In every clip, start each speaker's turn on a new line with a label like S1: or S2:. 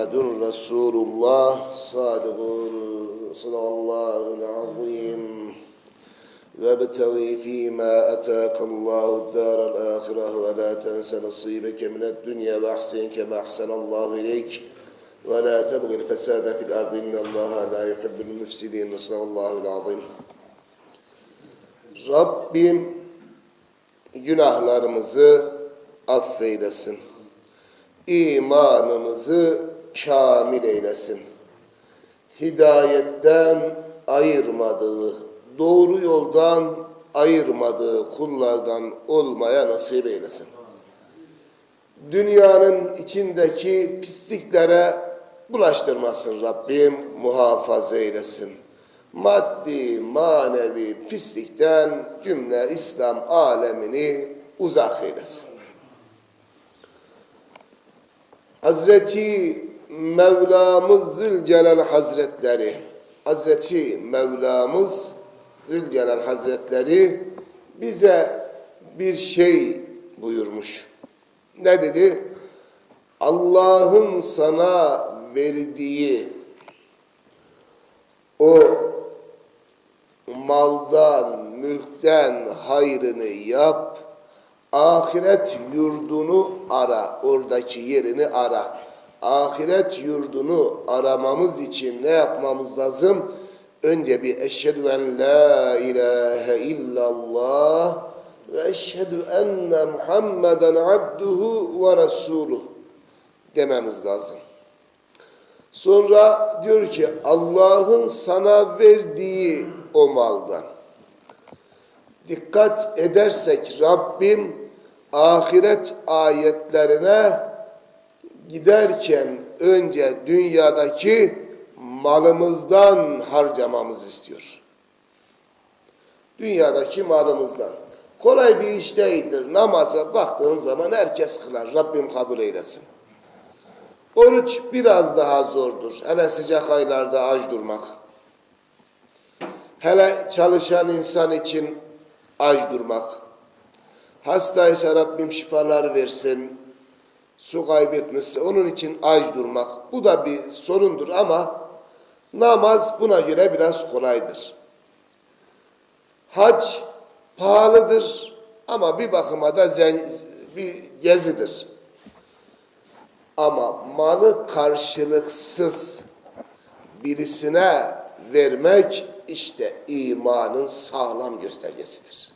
S1: محمد رسول الله صادق صدق الله العظيم وابتغي فيما أتاك الله الدار الآخرة ولا تنس نصيبك من الدنيا وأحسن كما أحسن الله إليك ولا تبغي الفساد في الأرض إن الله لا يحب المفسدين صدق الله العظيم Rabbim günahlarımızı affeylesin. İmanımızı kamil eylesin. Hidayetten ayırmadığı, doğru yoldan ayırmadığı kullardan olmaya nasip eylesin. Dünyanın içindeki pisliklere bulaştırmasın Rabbim, muhafaza eylesin. Maddi, manevi pislikten cümle İslam alemini uzak eylesin. Hazreti Mevlamız Zülcelal Hazretleri Hazreti Mevlamız Zülcelal Hazretleri bize bir şey buyurmuş. Ne dedi? Allah'ın sana verdiği o maldan, mülkten hayrını yap, ahiret yurdunu ara, oradaki yerini ara. Ahiret yurdunu aramamız için ne yapmamız lazım? Önce bir eşhedü en la ilahe illallah ve eşhedü enne Muhammeden abduhu ve resuluh dememiz lazım. Sonra diyor ki Allah'ın sana verdiği o maldan. Dikkat edersek Rabbim ahiret ayetlerine giderken önce dünyadaki malımızdan harcamamızı istiyor. Dünyadaki malımızdan. Kolay bir iş değildir. Namaza baktığın zaman herkes kılar. Rabbim kabul eylesin. Oruç biraz daha zordur. Hele sıcak aylarda aç durmak. Hele çalışan insan için aç durmak. Hastaysa Rabbim şifalar versin. Su kaybetmişse onun için aç durmak. Bu da bir sorundur ama namaz buna göre biraz kolaydır. Hac pahalıdır ama bir bakıma da bir gezidir. Ama malı karşılıksız birisine vermek işte imanın sağlam göstergesidir.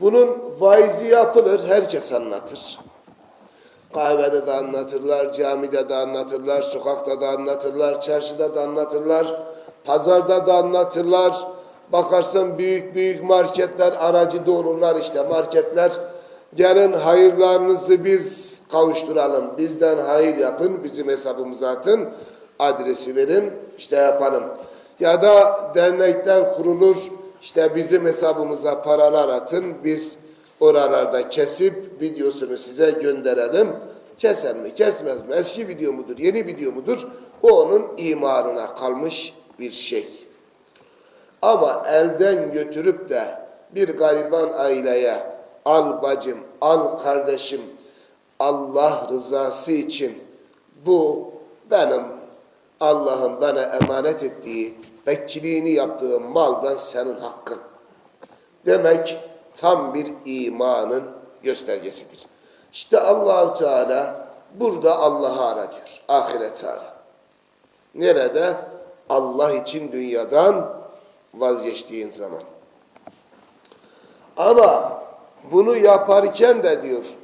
S1: Bunun vaizi yapılır, herkes anlatır. Kahvede de anlatırlar, camide de anlatırlar, sokakta da anlatırlar, çarşıda da anlatırlar, pazarda da anlatırlar. Bakarsın büyük büyük marketler aracı doğrullar işte marketler. Gelin hayırlarınızı biz kavuşturalım. Bizden hayır yapın, bizim hesabımıza atın. Adresi verin, işte yapalım. Ya da dernekler kurulur, işte bizim hesabımıza paralar atın. Biz oralarda kesip videosunu size gönderelim. Keser mi, kesmez mi? Eski video mudur, yeni video mudur? O onun imarına kalmış bir şey. Ama elden götürüp de bir gariban aileye al bacım, al kardeşim Allah rızası için bu benim Allah'ın bana emanet ettiği bekçiliğini yaptığım maldan senin hakkın. Demek tam bir imanın göstergesidir. İşte Allahu Teala burada Allah'ı ara diyor. Ahireti ara. Nerede? Allah için dünyadan vazgeçtiğin zaman. Ama bunu yaparken de diyor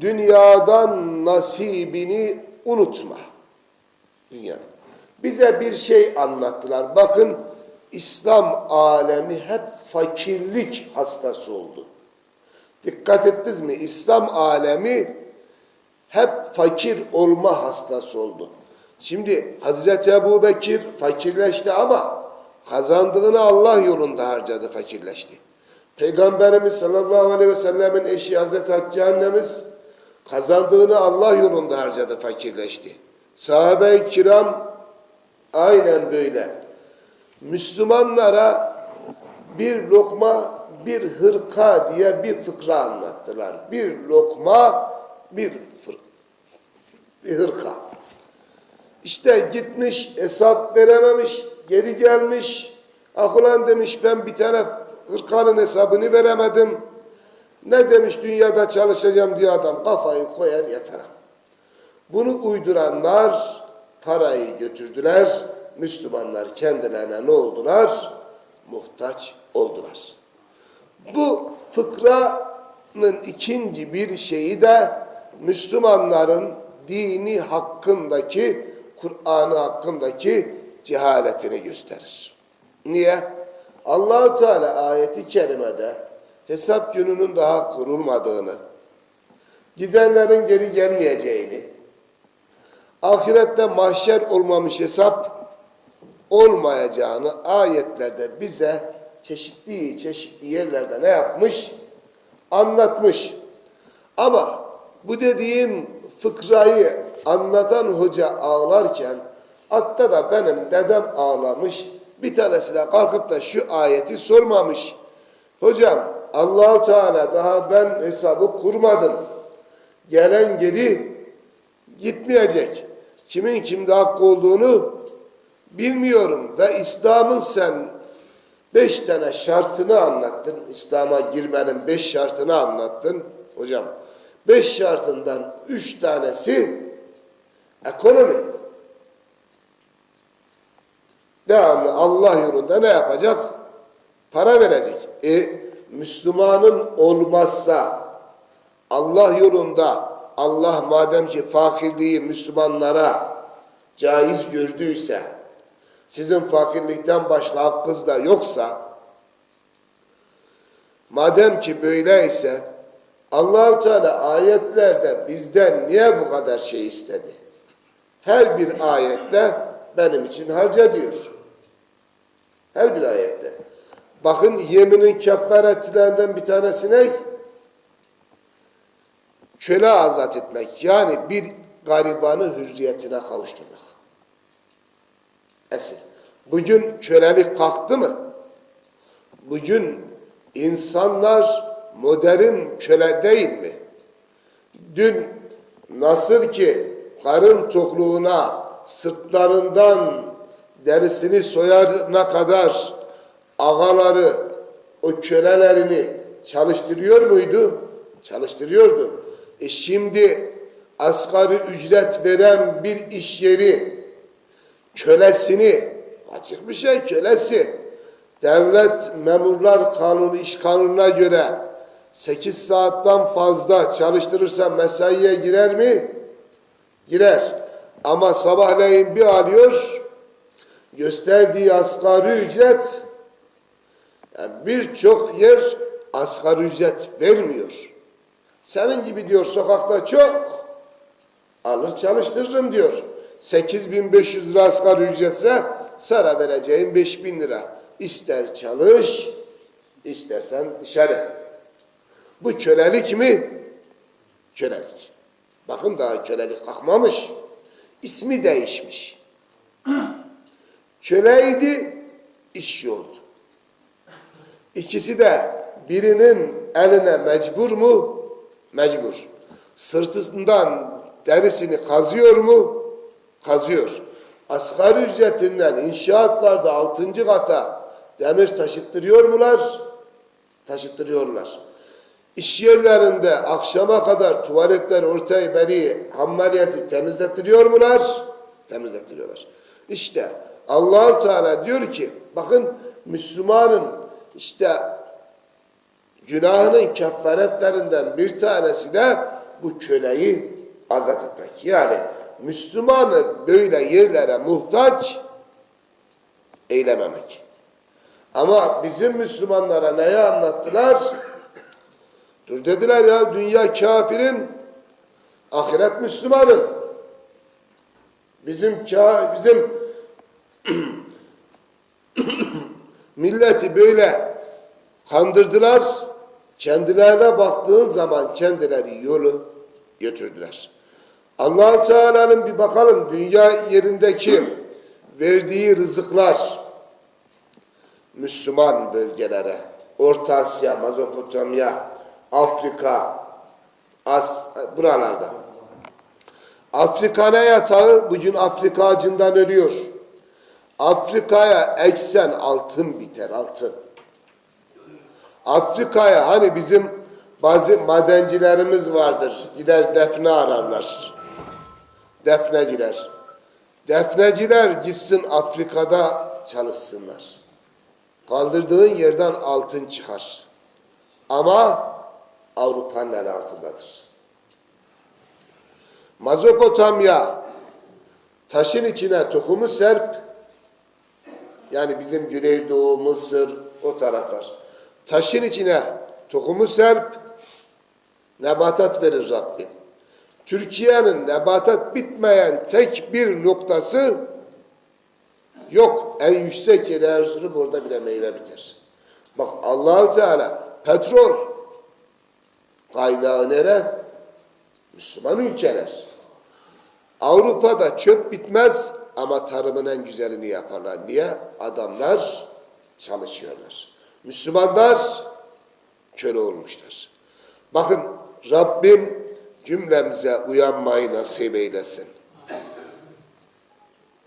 S1: dünyadan nasibini unutma. Dünya. Bize bir şey anlattılar. Bakın İslam alemi hep fakirlik hastası oldu. Dikkat ettiniz mi? İslam alemi hep fakir olma hastası oldu. Şimdi Hazreti Ebu Bekir fakirleşti ama kazandığını Allah yolunda harcadı fakirleşti. Peygamberimiz sallallahu aleyhi ve sellemin eşi Hazreti Hatice annemiz kazandığını Allah yolunda harcadı, fakirleşti. Sahabe-i kiram aynen böyle. Müslümanlara bir lokma, bir hırka diye bir fıkra anlattılar. Bir lokma, bir, bir hırka. İşte gitmiş hesap verememiş, geri gelmiş. Ah demiş ben bir tane hırkanın hesabını veremedim. Ne demiş dünyada çalışacağım diyor adam kafayı koyar yatarım. Bunu uyduranlar parayı götürdüler. Müslümanlar kendilerine ne oldular? Muhtaç oldular. Bu fıkranın ikinci bir şeyi de Müslümanların dini hakkındaki, Kur'an'ı hakkındaki cehaletini gösterir. Niye? Allahu Teala ayeti kerimede hesap gününün daha kurulmadığını, gidenlerin geri gelmeyeceğini, ahirette mahşer olmamış hesap olmayacağını ayetlerde bize çeşitli çeşitli yerlerde ne yapmış? Anlatmış. Ama bu dediğim fıkrayı anlatan hoca ağlarken hatta da benim dedem ağlamış. Bir tanesi de kalkıp da şu ayeti sormamış. Hocam Allahu Teala daha ben hesabı kurmadım. Gelen geri gitmeyecek. Kimin kimde hakkı olduğunu bilmiyorum ve İslam'ın sen beş tane şartını anlattın. İslam'a girmenin beş şartını anlattın. Hocam beş şartından üç tanesi ekonomi. Devamlı Allah yolunda ne yapacak? Para verecek. E Müslümanın olmazsa Allah yolunda Allah madem ki fakirliği Müslümanlara caiz gördüyse sizin fakirlikten başka hakkınız da yoksa madem ki böyleyse Allahu Teala ayetlerde bizden niye bu kadar şey istedi? Her bir ayette benim için harca diyor. Her bir ayette. Bakın yeminin kefaretlerinden bir tanesi ne? Köle azat etmek. Yani bir garibanı hürriyetine kavuşturmak. Esir. Bugün kölelik kalktı mı? Bugün insanlar modern köle değil mi? Dün nasıl ki karın tokluğuna sırtlarından derisini soyarına kadar ağaları o kölelerini çalıştırıyor muydu? Çalıştırıyordu. E şimdi asgari ücret veren bir iş yeri kölesini açık bir şey kölesi devlet memurlar kanunu iş kanununa göre 8 saatten fazla çalıştırırsa mesaiye girer mi? Girer. Ama sabahleyin bir alıyor gösterdiği asgari ücret yani birçok yer asgari ücret vermiyor. Senin gibi diyor sokakta çok alır çalıştırırım diyor. 8500 lira asgari ücretse sana vereceğim 5000 lira. İster çalış, istersen dışarı. Bu kölelik mi? Kölelik. Bakın daha kölelik kalkmamış. İsmi değişmiş. Köleydi, işçi oldu. İkisi de birinin eline mecbur mu? Mecbur. Sırtından derisini kazıyor mu? Kazıyor. Asgari ücretinden inşaatlarda altıncı kata demir taşıttırıyor mular? Taşıttırıyorlar. İş yerlerinde akşama kadar tuvaletler ortaya beri hammaliyeti temizlettiriyor mular? Temizlettiriyorlar. İşte Allahu Teala diyor ki bakın Müslümanın işte günahının kefaretlerinden bir tanesi de bu köleyi azat etmek. Yani Müslümanı böyle yerlere muhtaç eylememek. Ama bizim Müslümanlara neyi anlattılar? Dur dediler ya dünya kafirin, ahiret Müslümanın. Bizim bizim milleti böyle kandırdılar. Kendilerine baktığın zaman kendileri yolu götürdüler. Allahu Teala'nın bir bakalım dünya yerindeki verdiği rızıklar Müslüman bölgelere, Orta Asya, Mezopotamya, Afrika, As buralarda. Afrikana yatağı bugün Afrika acından ölüyor. Afrika'ya eksen altın biter altın. Afrika'ya hani bizim bazı madencilerimiz vardır. Gider defne ararlar. Defneciler. Defneciler gitsin Afrika'da çalışsınlar. Kaldırdığın yerden altın çıkar. Ama Avrupa'nın el altındadır. Mazopotamya taşın içine tohumu serp yani bizim Güneydoğu, Mısır o taraflar. Taşın içine tohumu serp nebatat verir Rabbim. Türkiye'nin nebatat bitmeyen tek bir noktası yok. En yüksek yeri Erzurum orada bile meyve biter. Bak Allahu Teala petrol kaynağı nere? Müslüman ülkeler. Avrupa'da çöp bitmez ama tarımın en güzelini yaparlar. Niye? Adamlar çalışıyorlar. Müslümanlar köle olmuşlar. Bakın Rabbim cümlemize uyanmayı nasip eylesin.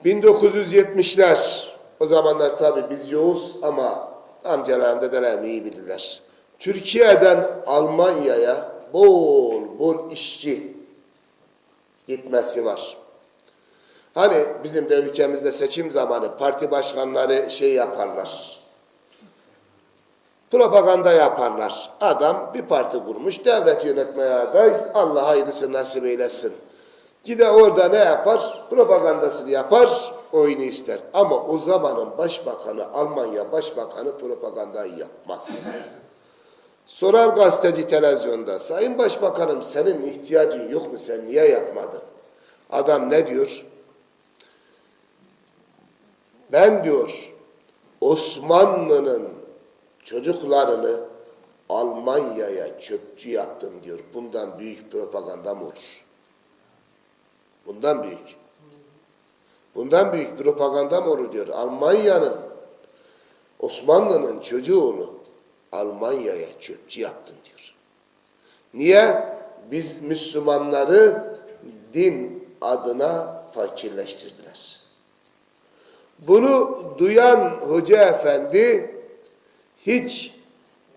S1: 1970'ler o zamanlar tabi biz yoğuz ama amcalarım dedelerim iyi bilirler. Türkiye'den Almanya'ya bol bol işçi gitmesi var. Hani bizim de ülkemizde seçim zamanı parti başkanları şey yaparlar. Propaganda yaparlar. Adam bir parti kurmuş, devlet yönetmeye aday. Allah hayırlısı nasip eylesin. Gide orada ne yapar? Propagandasını yapar, oyunu ister. Ama o zamanın başbakanı, Almanya başbakanı propagandayı yapmaz. Sorar gazeteci televizyonda, Sayın Başbakanım senin ihtiyacın yok mu, sen niye yapmadın? Adam ne diyor? Ben diyor, Osmanlı'nın çocuklarını Almanya'ya çöpçü yaptım diyor. Bundan büyük propaganda mı olur? Bundan büyük. Bundan büyük propaganda mı olur diyor. Almanya'nın, Osmanlı'nın çocuğunu Almanya'ya çöpçü yaptım diyor. Niye? Biz Müslümanları din adına fakirleştirdiler. Bunu duyan hoca efendi hiç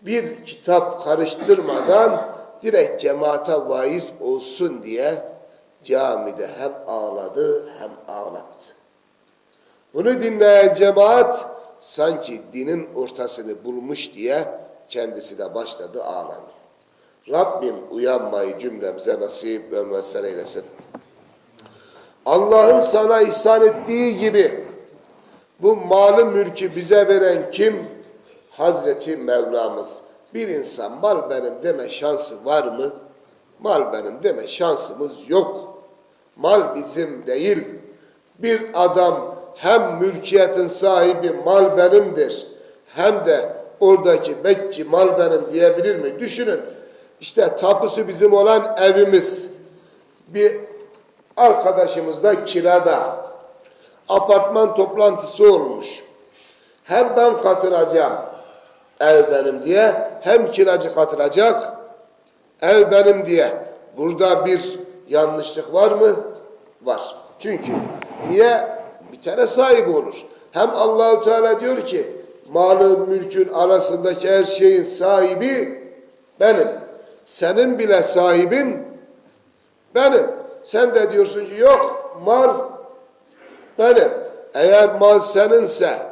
S1: bir kitap karıştırmadan direkt cemaate vaiz olsun diye camide hem ağladı hem ağlattı. Bunu dinleyen cemaat sanki dinin ortasını bulmuş diye kendisi de başladı ağlamaya. Rabbim uyanmayı cümlemize nasip ve müessel eylesin. Allah'ın sana ihsan ettiği gibi bu malı mülkü bize veren kim? Hazreti Mevlamız. Bir insan mal benim deme şansı var mı? Mal benim deme şansımız yok. Mal bizim değil. Bir adam hem mülkiyetin sahibi mal benimdir hem de oradaki bekçi mal benim diyebilir mi? Düşünün. İşte tapusu bizim olan evimiz. Bir arkadaşımız da kirada. Apartman toplantısı olmuş. Hem ben katılacağım ev benim diye hem kiracı katılacak ev benim diye. Burada bir yanlışlık var mı? Var. Çünkü niye? Bir tane sahibi olur. Hem Allahu Teala diyor ki malın mülkün arasındaki her şeyin sahibi benim. Senin bile sahibin benim. Sen de diyorsun ki yok mal benim. Eğer mal seninse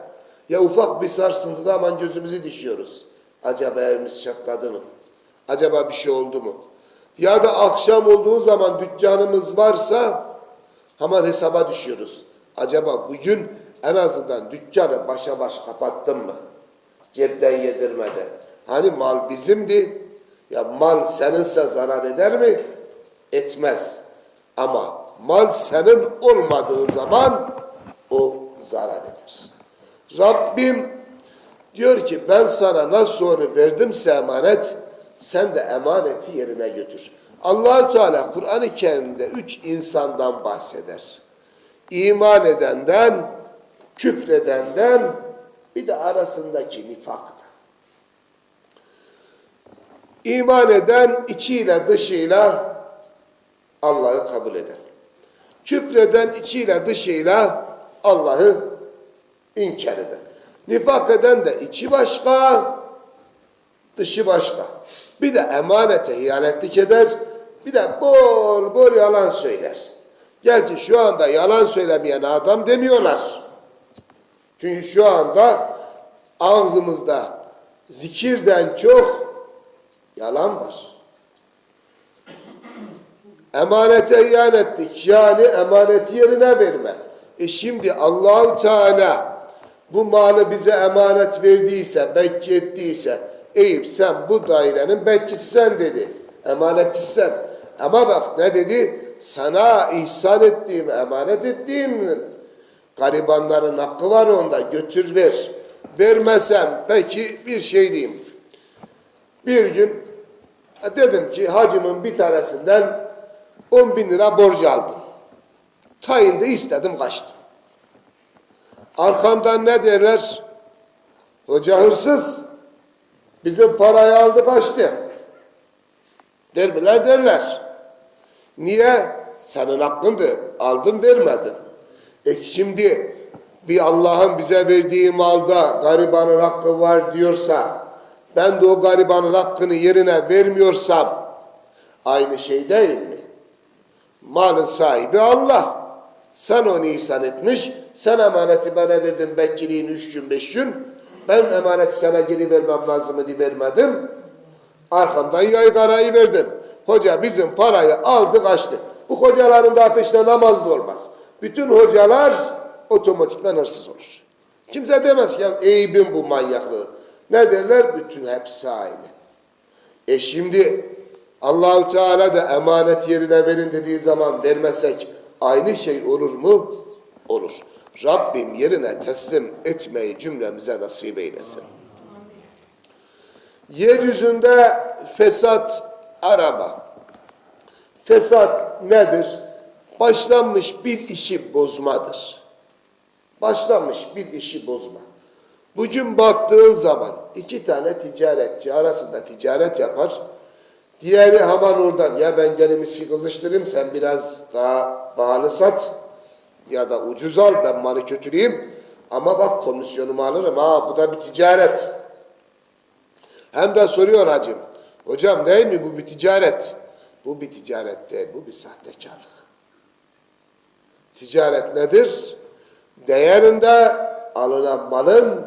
S1: ya ufak bir sarsıntıda aman gözümüzü dişiyoruz. Acaba evimiz çatladı mı? Acaba bir şey oldu mu? Ya da akşam olduğu zaman dükkanımız varsa hemen hesaba düşüyoruz. Acaba bugün en azından dükkanı başa baş kapattın mı? Cepten yedirmeden. Hani mal bizimdi. Ya mal seninse zarar eder mi? Etmez. Ama mal senin olmadığı zaman o zarar eder. Rabbim diyor ki ben sana nasıl onu verdimse emanet sen de emaneti yerine götür. allah Teala Kur'an-ı Kerim'de üç insandan bahseder. İman edenden, küfredenden, bir de arasındaki nifaktan. İman eden içiyle dışıyla Allah'ı kabul eden. Küfreden içiyle dışıyla Allah'ı inkar eden. Nifak eden de içi başka, dışı başka. Bir de emanete hiyanetlik eder, bir de bol bol yalan söyler. Gerçi şu anda yalan söylemeyen adam demiyorlar. Çünkü şu anda ağzımızda zikirden çok yalan var. Emanete iyan ettik. Yani emaneti yerine verme. E şimdi Allahu Teala bu malı bize emanet verdiyse, bekçi ettiyse, Eyüp sen bu dairenin bekçisi sen dedi. Emanetçisi sen. Ama bak ne dedi? Sana ihsan ettiğim, emanet ettiğim garibanların hakkı var onda götür ver. Vermesem peki bir şey diyeyim. Bir gün dedim ki hacımın bir tanesinden 10 bin lira borç aldım. Tayinde istedim kaçtım. Arkamdan ne derler? Hoca hırsız. Bizim parayı aldı kaçtı. Der miler derler. Niye? Senin hakkındı. Aldım vermedim. E şimdi bir Allah'ın bize verdiği malda garibanın hakkı var diyorsa ben de o garibanın hakkını yerine vermiyorsam aynı şey değil mi? Malın sahibi Allah. Sen onu ihsan etmiş. Sen emaneti bana verdin bekçiliğin üç gün beş gün. Ben emaneti sana geri vermem lazım diye vermedim. Arkamdan yaygarayı verdin. Hoca bizim parayı aldı kaçtı. Bu hocaların daha peşinde namaz da olmaz. Bütün hocalar otomatikman hırsız olur. Kimse demez ya Eyüp'ün bu manyaklığı. Ne derler? Bütün hepsi aynı. E şimdi Allahu Teala da emanet yerine verin dediği zaman vermezsek aynı şey olur mu? Olur. Rabbim yerine teslim etmeyi cümlemize nasip eylesin. Yeryüzünde fesat arama. Fesat nedir? Başlanmış bir işi bozmadır. Başlanmış bir işi bozma. Bugün baktığın zaman iki tane ticaretçi arasında ticaret yapar. Diğeri hemen oradan ya ben gelimi kızıştırayım sen biraz daha pahalı sat ya da ucuz al ben malı kötüleyeyim. Ama bak komisyonumu alırım ha bu da bir ticaret. Hem de soruyor hacım. Hocam değil mi bu bir ticaret? Bu bir ticaret değil bu bir sahtekarlık. Ticaret nedir? Değerinde alınan malın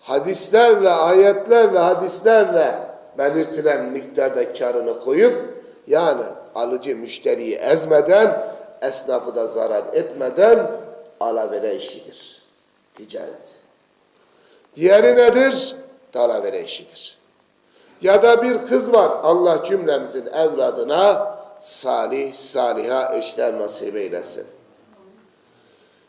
S1: hadislerle, ayetlerle, hadislerle belirtilen miktarda karını koyup yani alıcı müşteriyi ezmeden, esnafı da zarar etmeden alavere işidir. Ticaret. Diğeri nedir? Dalavere işidir. Ya da bir kız var Allah cümlemizin evladına salih, saliha eşler nasip eylesin.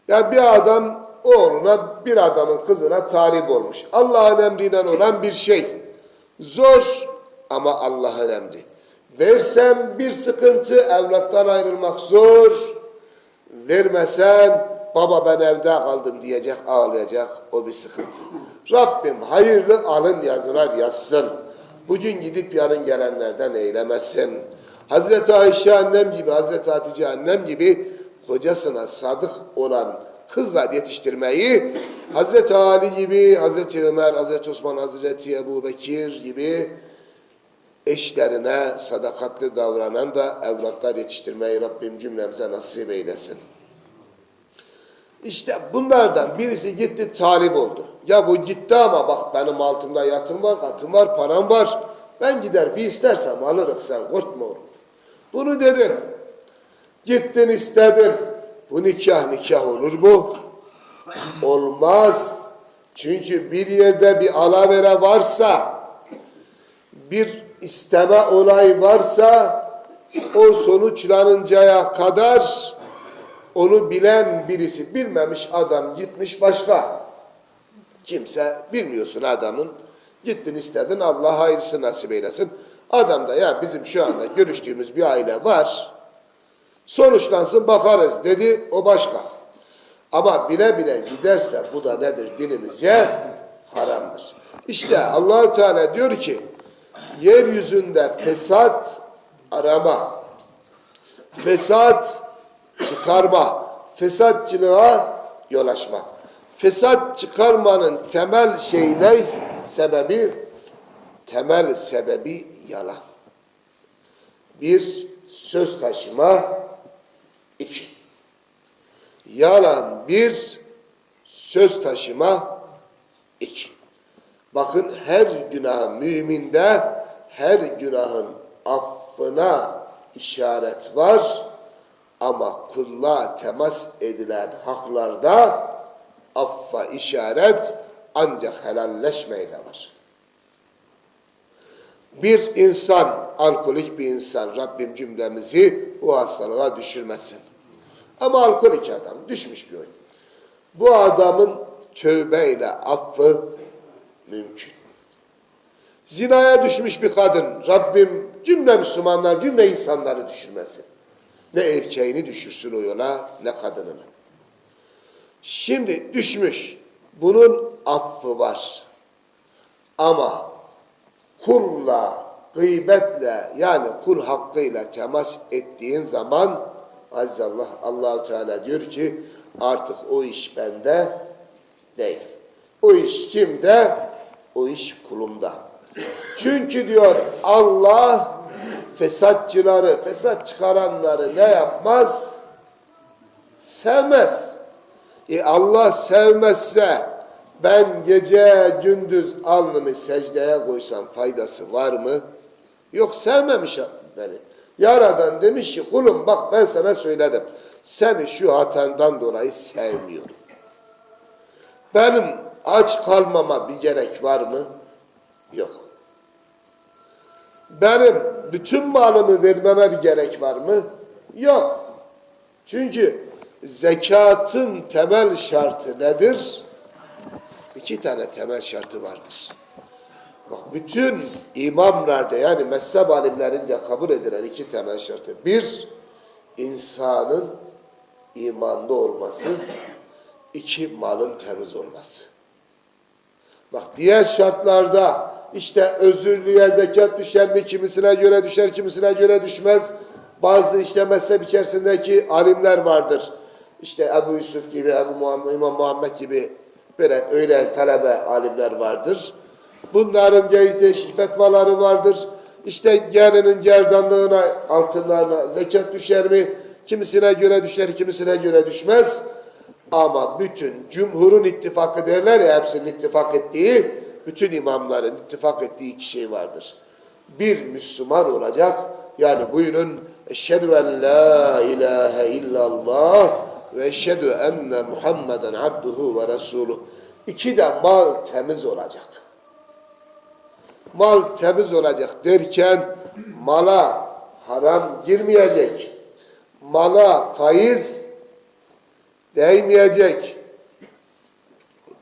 S1: Ya bir adam oğluna bir adamın kızına talip olmuş. Allah'ın emriyle olan bir şey. Zor ama Allah'ın emri. Versem bir sıkıntı, evlattan ayrılmak zor. Vermesen baba ben evde kaldım diyecek, ağlayacak. O bir sıkıntı. Rabbim hayırlı alın yazılar yazsın. Bugün gidip yarın gelenlerden eylemesin. Hazreti Ayşe annem gibi, Hazreti Hatice annem gibi kocasına sadık olan kızlar yetiştirmeyi Hazreti Ali gibi, Hazreti Ömer, Hazreti Osman, Hazreti Ebu Bekir gibi eşlerine sadakatli davranan da evlatlar yetiştirmeyi Rabbim cümlemize nasip eylesin. İşte bunlardan birisi gitti talip oldu. Ya bu gitti ama bak benim altımda yatım var, katım var, param var. Ben gider bir istersem alırız sen korkma oğlum. Bunu dedin. Gittin istedin. Bu nikah nikah olur mu? Olmaz. Çünkü bir yerde bir alavere varsa, bir isteme olay varsa, o sonuçlanıncaya kadar onu bilen birisi, bilmemiş adam gitmiş başka. Kimse bilmiyorsun adamın. Gittin istedin Allah hayırlısı nasip eylesin. Adam da ya bizim şu anda görüştüğümüz bir aile var. Sonuçlansın bakarız dedi o başka. Ama bile bile giderse bu da nedir dinimizce haramdır. İşte Allahu Teala diyor ki yeryüzünde fesat arama. Fesat çıkarma, fesatçılığa yol açma. Fesat çıkarmanın temel şey ne? Sebebi, temel sebebi yalan. Bir, söz taşıma. iki. Yalan bir, söz taşıma. iki. Bakın her günah müminde her günahın affına işaret var. Ama kulla temas edilen haklarda affa işaret ancak helalleşmeyle var. Bir insan, alkolik bir insan, Rabbim cümlemizi bu hastalığa düşürmesin. Ama alkolik adam, düşmüş bir oyun. Bu adamın tövbeyle affı mümkün. Zinaya düşmüş bir kadın, Rabbim cümle Müslümanlar, cümle insanları düşürmesin. Ne erkeğini düşürsün o yola, ne kadınını. Şimdi düşmüş, bunun affı var. Ama kulla, gıybetle yani kul hakkıyla temas ettiğin zaman Aziz Allah, Allahu Teala diyor ki artık o iş bende değil. O iş kimde? O iş kulumda. Çünkü diyor Allah fesatçıları, fesat çıkaranları ne yapmaz? Sevmez. E Allah sevmezse ben gece gündüz alnımı secdeye koysam faydası var mı? Yok sevmemiş beni. Yaradan demiş ki kulum bak ben sana söyledim. Seni şu hatandan dolayı sevmiyorum. Benim aç kalmama bir gerek var mı? Yok. Benim bütün malımı vermeme bir gerek var mı? Yok. Çünkü zekatın temel şartı nedir? İki tane temel şartı vardır. Bak bütün imamlarda yani mezhep alimlerince kabul edilen iki temel şartı. Bir, insanın imanlı olması. iki malın temiz olması. Bak diğer şartlarda işte özürlüye zekat düşer mi? Kimisine göre düşer, kimisine göre düşmez. Bazı işte mezhep içerisindeki alimler vardır. İşte Ebu Yusuf gibi, Ebu Muhammed, İmam Muhammed gibi böyle öyle talebe alimler vardır. Bunların değişik fetvaları vardır. İşte gelinin gerdanlığına, altınlarına zekat düşer mi? Kimisine göre düşer, kimisine göre düşmez. Ama bütün cumhurun ittifakı derler ya hepsinin ittifak ettiği, bütün imamların ittifak ettiği iki şey vardır. Bir Müslüman olacak, yani buyurun Eşhedü en la ilahe illallah ve eşhedü enne Muhammeden abduhu ve resuluh. İki de mal temiz olacak. Mal temiz olacak derken mala haram girmeyecek. Mala faiz değmeyecek.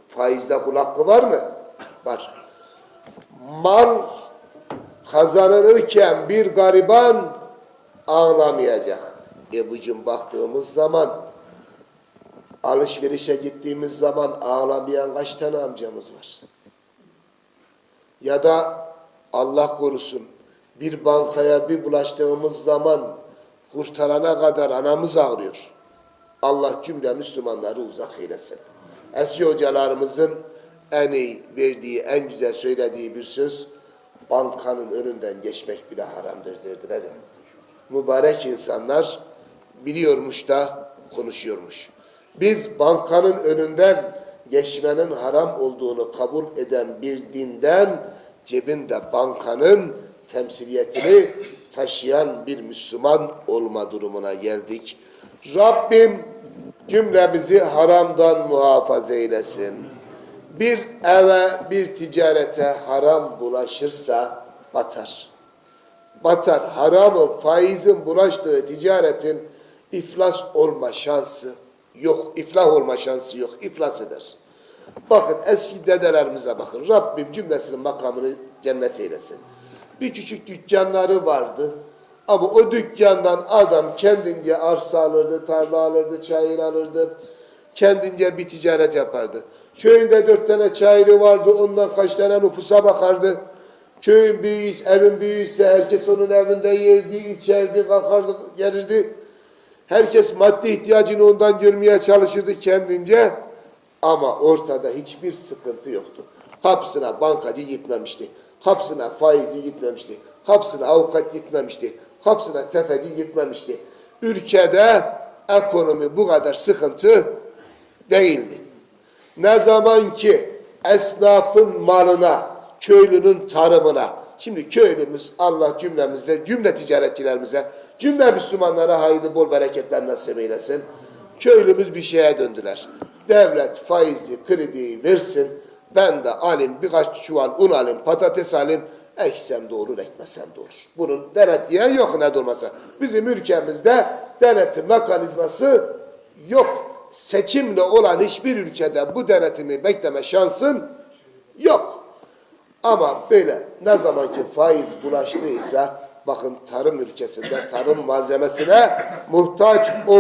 S1: Faizde kul hakkı var mı? Var. Mal kazanılırken bir gariban ağlamayacak. E bugün baktığımız zaman alışverişe gittiğimiz zaman ağlamayan kaç tane amcamız var? Ya da Allah korusun bir bankaya bir bulaştığımız zaman kurtarana kadar anamız ağlıyor. Allah cümle Müslümanları uzak eylesin. Eski hocalarımızın en iyi verdiği, en güzel söylediği bir söz, bankanın önünden geçmek bile haramdır dediler ya. Mübarek insanlar biliyormuş da konuşuyormuş. Biz bankanın önünden geçmenin haram olduğunu kabul eden bir dinden cebinde bankanın temsiliyetini taşıyan bir Müslüman olma durumuna geldik. Rabbim cümlemizi haramdan muhafaza eylesin. Bir eve, bir ticarete haram bulaşırsa batar. Batar. Haramın, faizin bulaştığı ticaretin iflas olma şansı yok. İflah olma şansı yok. İflas eder. Bakın eski dedelerimize bakın. Rabbim cümlesinin makamını cennet eylesin. Bir küçük dükkanları vardı. Ama o dükkandan adam kendince arsa alırdı, tarla alırdı, çayır alırdı. Kendince bir ticaret yapardı. Köyünde dört tane çayırı vardı, ondan kaç tane nüfusa bakardı. Köyün büyüyse, evin büyüyse herkes onun evinde yerdi, içerdi, kalkardı, gelirdi. Herkes maddi ihtiyacını ondan görmeye çalışırdı kendince. Ama ortada hiçbir sıkıntı yoktu. Kapısına bankacı gitmemişti. Kapısına faizi gitmemişti. Kapısına avukat gitmemişti. Kapısına tefeci gitmemişti. Ülkede ekonomi bu kadar sıkıntı değildi. Ne zaman ki esnafın malına, köylünün tarımına, şimdi köylümüz Allah cümlemize, cümle ticaretçilerimize, cümle Müslümanlara hayırlı bol bereketler nasip eylesin. Köylümüz bir şeye döndüler. Devlet faizli krediyi versin, ben de alayım birkaç çuval un alayım, patates alayım, eksem de olur, ekmesem de olur. Bunun denetleyen yok ne durmasa. Bizim ülkemizde denetim mekanizması yok. Seçimle olan hiçbir ülkede bu denetimi bekleme şansın yok. Ama böyle ne zaman ki faiz bulaştıysa bakın tarım ülkesinde tarım malzemesine muhtaç ol